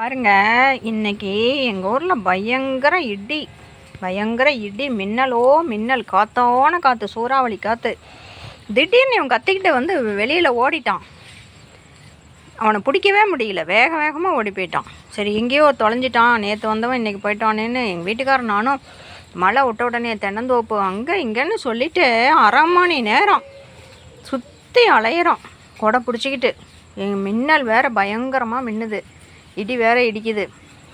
பாருங்க இன்னைக்கு எங்கள் ஊரில் பயங்கர இடி. பயங்கர இடி. மின்னலோ மின்னல். காத்தோன காற்று சூறாவளி காற்று திடீர்னு இவன் கத்திக்கிட்டு வந்து வெளியில் ஓடிட்டான். அவனை பிடிக்கவே முடியல. வேக வேகமாக ஓடி போயிட்டான். சரி எங்கேயோ தொலைஞ்சிட்டான். நேற்று வந்தவன் இன்றைக்கி போயிட்டானேன்னு எங்கள் வீட்டுக்காரர் நானும் மழை விட்ட உடனே தென்னந்தோப்பு அங்கே இங்கேன்னு சொல்லிட்டு அரை மணி நேரம் சுற்றி அலையிறோம் கொடை பிடிச்சிக்கிட்டு. எங்கள் மின்னல் வேற பயங்கரமாக மின்னுது. இடி வேற இடிக்குது.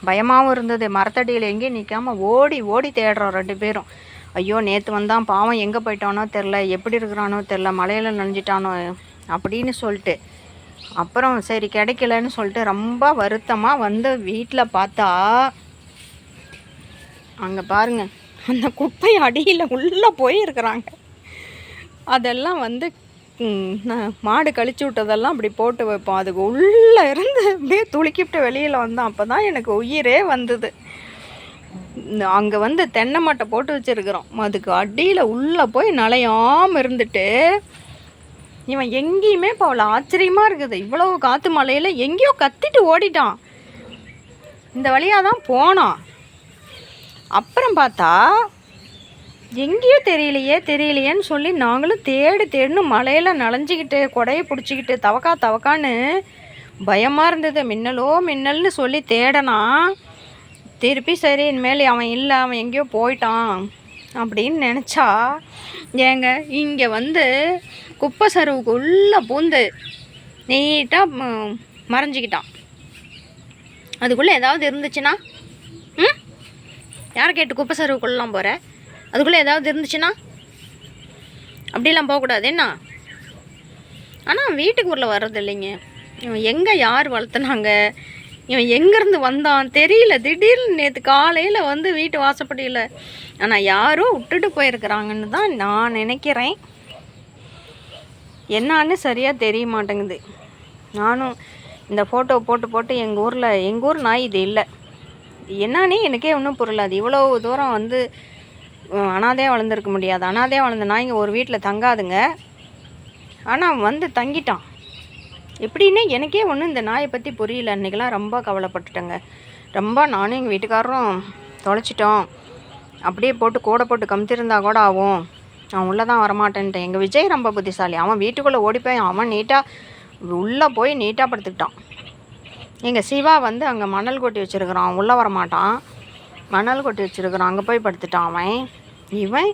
பயமாகவும் இருந்தது. மரத்தடியில் எங்கேயும் நிற்காமல் ஓடி ஓடி தேடுறோம் ரெண்டு பேரும். ஐயோ நேற்று வந்தான் பாவம். எங்கே போயிட்டானோ தெரில எப்படி இருக்கிறானோ தெரில மலையில் நனைஞ்சிட்டானோ அப்படின்னு சொல்லிட்டு. அப்புறம் சரி கிடைக்கலன்னு சொல்லிட்டு ரொம்ப வருத்தமாக வந்து வீட்டில் பார்த்தா அங்கே பாருங்க அந்த குப்பை அடியில் உள்ளே போயிருக்கிறாங்க. அதெல்லாம் வந்து மாடு கழிச்சு விட்டதெல்லாம் அப்படி போட்டு வைப்போம். அதுக்கு உள்ளே இருந்து அப்படியே துளுக்கிவிட்டு வெளியில் வந்தோம். அப்போ தான் எனக்கு உயிரே வந்தது. அங்கே வந்து தென்னை மட்டை போட்டு வச்சுருக்குறோம். அதுக்கு அடியில் உள்ளே போய் நலையாமல் இருந்துட்டு இவன் எங்கேயுமே போகல. ஆச்சரியமாக இருக்குது. இவ்வளோ காற்று மலையில் எங்கேயோ கத்திட்டு ஓடிட்டான். இந்த வழியாக தான் போனான். அப்புறம் பார்த்தா எங்கேயோ தெரியலையே தெரியலையேன்னு சொல்லி நாங்களும் தேடி தேடின்னு மலையில் நனைஞ்சிக்கிட்டு கொடையை பிடிச்சிக்கிட்டு தவக்கா தவக்கான்னு பயமாக இருந்தது. மின்னலோ மின்னல்னு சொல்லி தேடனா திருப்பி சரி இனிமேல் அவன் இல்லை அவன் எங்கேயோ போயிட்டான் அப்படின்னு நினச்சா ஏங்க இங்கே வந்து குப்பை சருவுக்கு உள்ளே பூந்து நீட்டாக மறைஞ்சிக்கிட்டான். அதுக்குள்ளே ஏதாவது இருந்துச்சுன்னா ம்? யாரை கேட்டு குப்பை சருவுக்குள்ளலாம் போகிற அதுக்குள்ளே ஏதாவது இருந்துச்சுன்னா அப்படிலாம் போகக்கூடாது. என்ன? ஆனால் வீட்டுக்கு உள்ள வர்றது இல்லைங்க. இவன் எங்கே யார் வளர்த்துனாங்க? இவன் எங்கேருந்து வந்தான்? தெரியல. திடீர்னு நேற்று காலையில் வந்து வீட்டு வாசப்படியில் ஆனால் யாரோ விட்டுட்டு போயிருக்கிறாங்கன்னு தான் நான் நினைக்கிறேன். என்னான்னு சரியாக தெரிய மாட்டேங்குது. நானும் இந்த ஃபோட்டோ போட்டு போட்டு எங்கள் ஊரில் எங்கள் ஊர் நாய் இது இல்லை. என்னன்னே எனக்கே ஒன்றும் புரியல. அது இவ்வளோ தூரம் வந்து அனாதையாக வளர்ந்துருக்க முடியாது. அனாதையாக வளர்ந்த நாய்ங்க ஒரு வீட்டில் தங்காதுங்க. ஆனால் வந்து தங்கிட்டான். எப்படின்னு எனக்கே ஒன்றும் இந்த நாயை பற்றி புரியல. அன்றைக்கெலாம் ரொம்ப கவலைப்பட்டுட்டேங்க. ரொம்ப நானும் எங்கள் வீட்டுக்காரரும் தொலைச்சிட்டோம். அப்படியே போட்டு கூடை போட்டு கமுத்திருந்தா கூட ஆகும். அவன் உள்ளே தான் வரமாட்டேன்ட்டேன். எங்கள் விஜய் ரொம்ப புத்திசாலி. அவன் வீட்டுக்குள்ளே ஓடி போய் அவன் நீட்டாக உள்ளே போய் நீட்டாக படுத்துக்கிட்டான். எங்கள் சிவா வந்து அங்கே மணல் கொட்டி வச்சுருக்குறான். உள்ளே வரமாட்டான். மணல் கொட்டி வச்சுருக்குறான். அங்கே போய் படுத்துட்டான் அவன். இவன்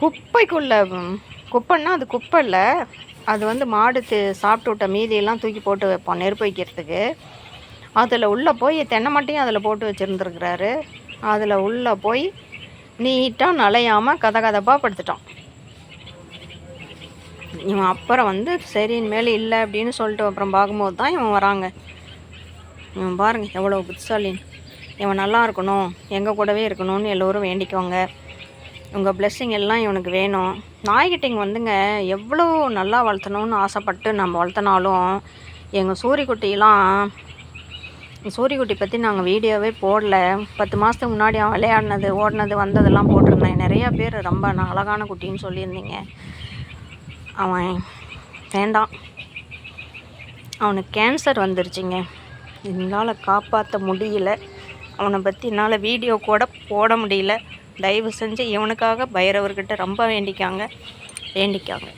குப்பைக்குள்ளே குப்பைன்னா அது குப்பை இல்லை. அது வந்து மாடு சாப்பிட்டு விட்ட மீதியெல்லாம் தூக்கி போட்டு வைப்போம் நெருப்பு வைக்கிறதுக்கு. அதில் உள்ளே போய் தென்னை மட்டையும் அதில் போட்டு வச்சுருந்துருக்குறாரு. அதில் உள்ளே போய் நீட்டாக நலையாமல் கதை கதப்பாக படுத்துட்டான். இவன் அப்புறம் வந்து சரி இனிமேல் இல்லை அப்படின்னு சொல்லிட்டு அப்புறம் பார்க்கும்போது தான் இவன் வராங்க. இவன் பாருங்கள் எவ்வளோ புத்திசாலின்னு. இவன் நல்லா இருக்கணும் எங்கள் கூடவே இருக்கணும்னு எல்லோரும் வேண்டிக்கோங்க. உங்கள் பிளெஸ்ஸிங் எல்லாம் இவனுக்கு வேணும். நாய்கிட்டிங்க வந்துங்க எவ்வளோ நல்லா வளர்த்தணும்னு ஆசைப்பட்டு நம்ம வளர்த்தனாலும் எங்கள் சூரிக்குட்டிலாம் சூரியக்குட்டி பற்றி நாங்கள் வீடியோவே போடல. பத்து மாதத்துக்கு முன்னாடி அவன் விளையாடினது ஓடினது வந்ததெல்லாம் போட்டிருந்தேன். நிறையா பேர் ரொம்ப நான் அழகான குட்டின்னு சொல்லியிருந்தீங்க. அவன் வேண்டாம். அவனுக்கு கேன்சர் வந்துருச்சுங்க. என்னால் காப்பாற்ற முடியல. அவனை பற்றி என்னால் வீடியோ கூட போட முடியல. தயவு செஞ்சு இவனுக்காக பைரவர்கிட்ட ரொம்ப வேண்டிக்காங்க. வேண்டிக்காங்க.